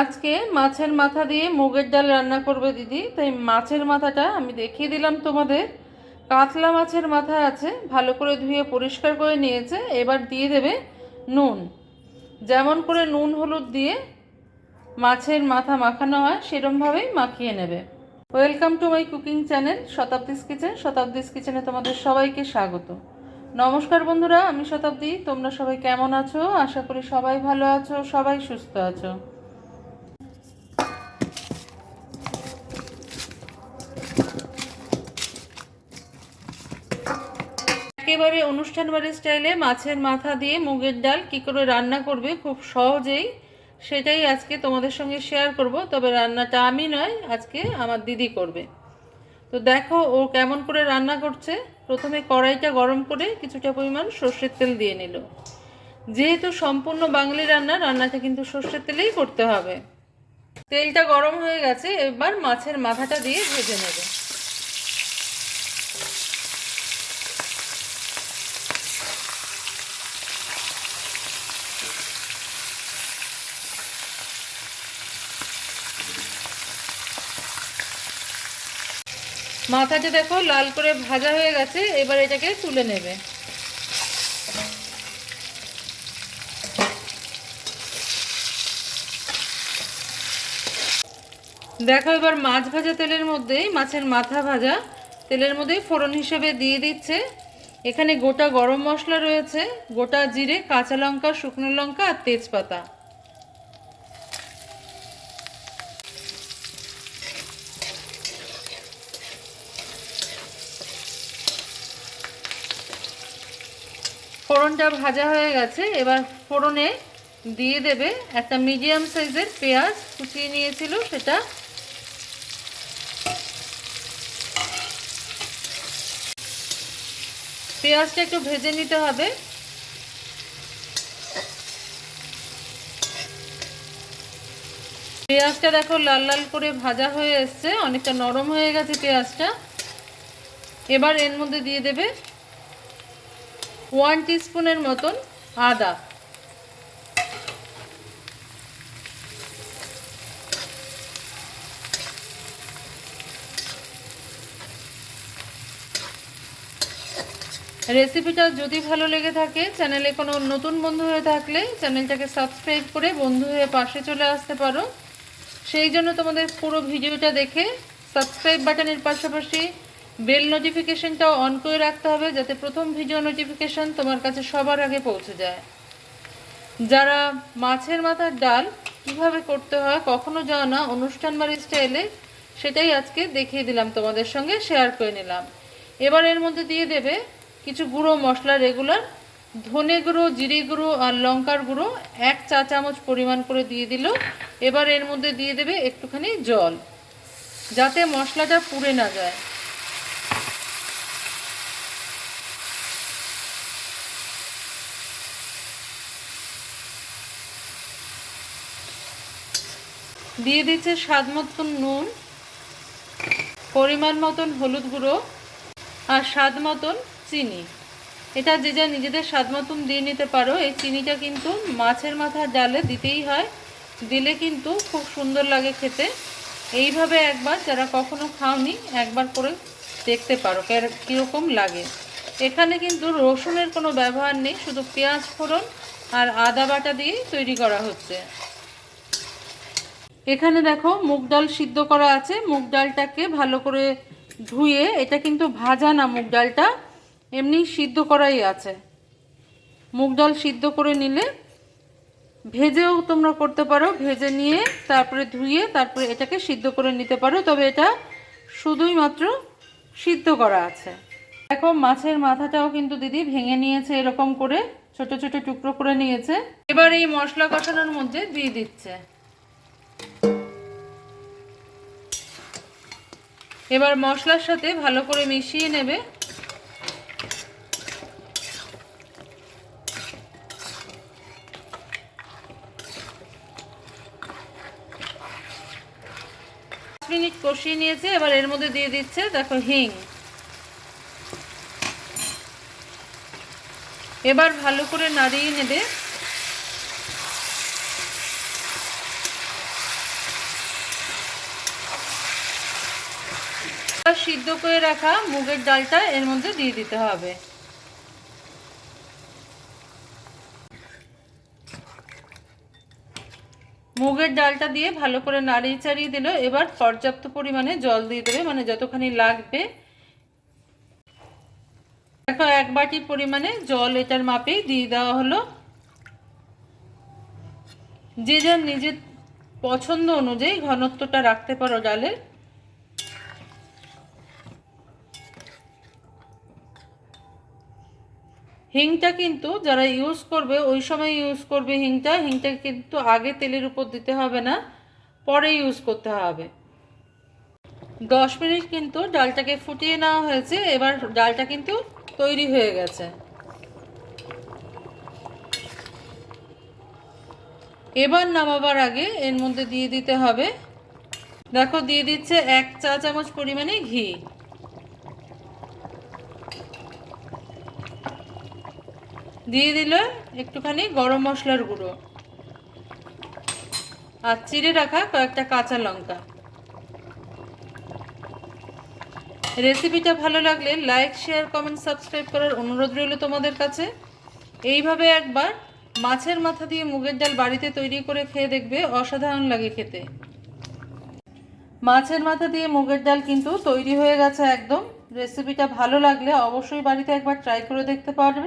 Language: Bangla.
আজকে মাছের মাথা দিয়ে মুগের ডাল রান্না করবে দিদি, তাই মাছের মাথাটা আমি দেখিয়ে দিলাম তোমাদের। কাতলা মাছের মাথা আছে, ভালো করে ধুয়ে পরিষ্কার করে নিয়েছে, এবার দিয়ে দেবে নুন। যেমন করে নুন হলুদ দিয়ে মাছের মাথা মাখানো হয়, সেরমভাবেই মাখিয়ে নেবে। Welcome to my cooking channel, Shatabdi's kitchen, Shatabdi's কিচেনে তোমাদের সবাইকে স্বাগত। নমস্কার বন্ধুরা, আমি শতাব্দী। তোমরা সবাই কেমন আছো? আশা করি সবাই ভালো আছো, সবাই সুস্থ আছো। একেবারে অনুষ্ঠান বাড়ির স্টাইলে মাছের মাথা দিয়ে মুগের ডাল কি করে রান্না করবে খুব সহজেই সেটাই আজকে তোমাদের সঙ্গে শেয়ার করব। তবে রান্নাটা আমি নয়, আজকে আমার দিদি করবে। তো দেখো ও কেমন করে রান্না করছে। প্রথমে কড়াইটা গরম করে কিছুটা পরিমাণ সর্ষের তেল দিয়ে নিল। যেহেতু সম্পূর্ণ বাঙালি রান্না, রান্নাটা কিন্তু সর্ষের তেলেই করতে হবে। তেলটা গরম হয়ে গেছে, এবার মাছের মাথাটা দিয়ে ভেজে নেবে। মাথাটা দেখো লাল করে ভাজা হয়ে গেছে, এবার এটাকে তুলে নেবে। দেখো এবার মাছ ভাজা তেলের মধ্যেই, মাছের মাথা ভাজা তেলের মধ্যেই ফোড়ন হিসেবে দিয়ে দিচ্ছে। এখানে গোটা গরম মশলা রয়েছে, গোটা জিরে, কাঁচা লঙ্কা, শুকনো লঙ্কা আর তেজপাতা। ফোড়নটা ভাজা হয়ে গেছে, এবার ফোড়নে দিয়ে দেবে একটা মিডিয়াম সাইজের পেঁয়াজ কুচিয়ে নিয়েছিল সেটা। পেঁয়াজটা একটু ভেজে নিতে হবে। পেঁয়াজটা দেখো লাল লাল করে ভাজা হয়ে এসছে, অনেকটা নরম হয়ে গেছে পেঁয়াজটা। এবার এর মধ্যে দিয়ে দেবে ওয়ান টিস্পুনের মতন আদা। রেসিপিটা যদি ভালো লেগে থাকে চ্যানেলে কোনো নতুন বন্ধু হয়ে থাকলে চ্যানেলটাকে সাবস্ক্রাইব করে বন্ধু হয়ে পাশে চলে আসতে পারো। সেই জন্য তোমাদের পুরো ভিডিওটা দেখে সাবস্ক্রাইব বাটনের পাশাপাশি বেল নোটিফিকেশনটাও অন করে রাখতে হবে যাতে প্রথম ভিডিও নোটিফিকেশন তোমার কাছে সবার আগে পৌঁছে যায়। যারা মাছের মাথার ডাল কীভাবে করতে হয়, কখনো যাও না, অনুষ্ঠান বাড়ির স্টাইলে সেটাই আজকে দেখিয়ে দিলাম তোমাদের সঙ্গে শেয়ার করে নিলাম। এবার এর মধ্যে দিয়ে দেবে কিছু গুঁড়ো মশলা রেগুলার ধনে গুঁড়ো, জিরে গুঁড়ো আর লঙ্কার গুঁড়ো, এক চা চামচ পরিমাণ করে দিয়ে দিল। এবার এর মধ্যে দিয়ে দেবে একটুখানি জল, যাতে মশলাটা পুড়ে না যায়। দিয়ে দিচ্ছে স্বাদ মতন নুন, পরিমাণ মতন হলুদ গুঁড়ো আর স্বাদ মতন চিনি। এটা যে যা নিজেদের স্বাদ মতন দিয়ে নিতে পারো। এই চিনিটা কিন্তু মাছের মাথার ডালে দিতেই হয়। দিলে কিন্তু খুব সুন্দর লাগে খেতে। এইভাবে একবার যারা কখনো খাওনি, একবার করে দেখতে পারো কীরকম লাগে। এখানে কিন্তু রসুনের কোনো ব্যবহার নেই, শুধু পেঁয়াজ ফোড়ন আর আদা বাটা দিয়েই তৈরি করা হচ্ছে। এখানে দেখো মুগ ডাল সিদ্ধ করা আছে। মুগ ডালটাকে ভালো করে ধুয়ে, এটা কিন্তু ভাজা না মুগ ডালটা, এমনি সিদ্ধ করাই আছে। মুগ ডাল সিদ্ধ করে নিলে ভেজেও তোমরা করতে পারো। ভেজে নিয়ে তারপরে ধুয়ে তারপরে এটাকে সিদ্ধ করে নিতে পারো। তবে এটা শুধুই মাত্র সিদ্ধ করা আছে। দেখো মাছের মাথাটাও কিন্তু দিদি ভেঙে নিয়েছে এরকম করে, ছোট ছোট টুকরো করে নিয়েছে। এবার এই মশলা কষানোর মধ্যে দিয়ে দিচ্ছে। এবার মশলার সাথে ভালো করে মিশিয়ে নেবে। মিনিট কষিয়ে নিয়েছে, এবার এর মধ্যে দিয়ে দিচ্ছে, দেখো, হিং। এবার ভালো করে নাড়িয়ে নেবে। সিদ্ধ করে রাখা মুগের ডালটা এর মধ্যে দিয়ে দিতে হবে। মুগের ডালটা দিয়ে ভালো করে নাড়িয়ে চাড়িয়ে দিল। এবার পর্যাপ্ত পরিমাণে জল দিয়ে দেবে মানে যতখানি লাগবে। দেখো, এক বাটি পরিমাণে জল এটার মাপেই দিয়ে দেওয়া হলো। যে যার নিজের পছন্দ অনুযায়ী ঘনত্বটা রাখতে পারো ডালের হিংটা কিন্তু যারা ইউজ করবে, ওই সময় ইউজ করবে হিংটা। হিংটা কিন্তু আগে তেলের উপর দিতে হবে না, পরে ইউজ করতে হবে। দশ মিনিট কিন্তু ডালটাকে ফুটিয়ে নেওয়া হয়েছে, এবার ডালটা কিন্তু তৈরি হয়ে গেছে। এবার নামাবার আগে এর মধ্যে দিয়ে দিতে হবে। দেখো, দিয়ে দিচ্ছে এক চা চামচ পরিমাণে ঘি। দিয়ে দিল একটুখানি গরম মশলার গুঁড়ো আর চিড়ে রাখা কয়েকটা কাঁচা লঙ্কা। রেসিপিটা ভালো লাগলে লাইক শেয়ার কমেন্ট সাবস্ক্রাইব করার অনুরোধ রইল তোমাদের কাছে। এইভাবে একবার মাছের মাথা দিয়ে মুগের ডাল বাড়িতে তৈরি করে খেয়ে দেখবে, অসাধারণ লাগে খেতে। মাছের মাথা দিয়ে মুগের ডাল কিন্তু তৈরি হয়ে গেছে একদম। রেসিপিটা ভালো লাগলে অবশ্যই বাড়িতে একবার ট্রাই করে দেখতে পারবে।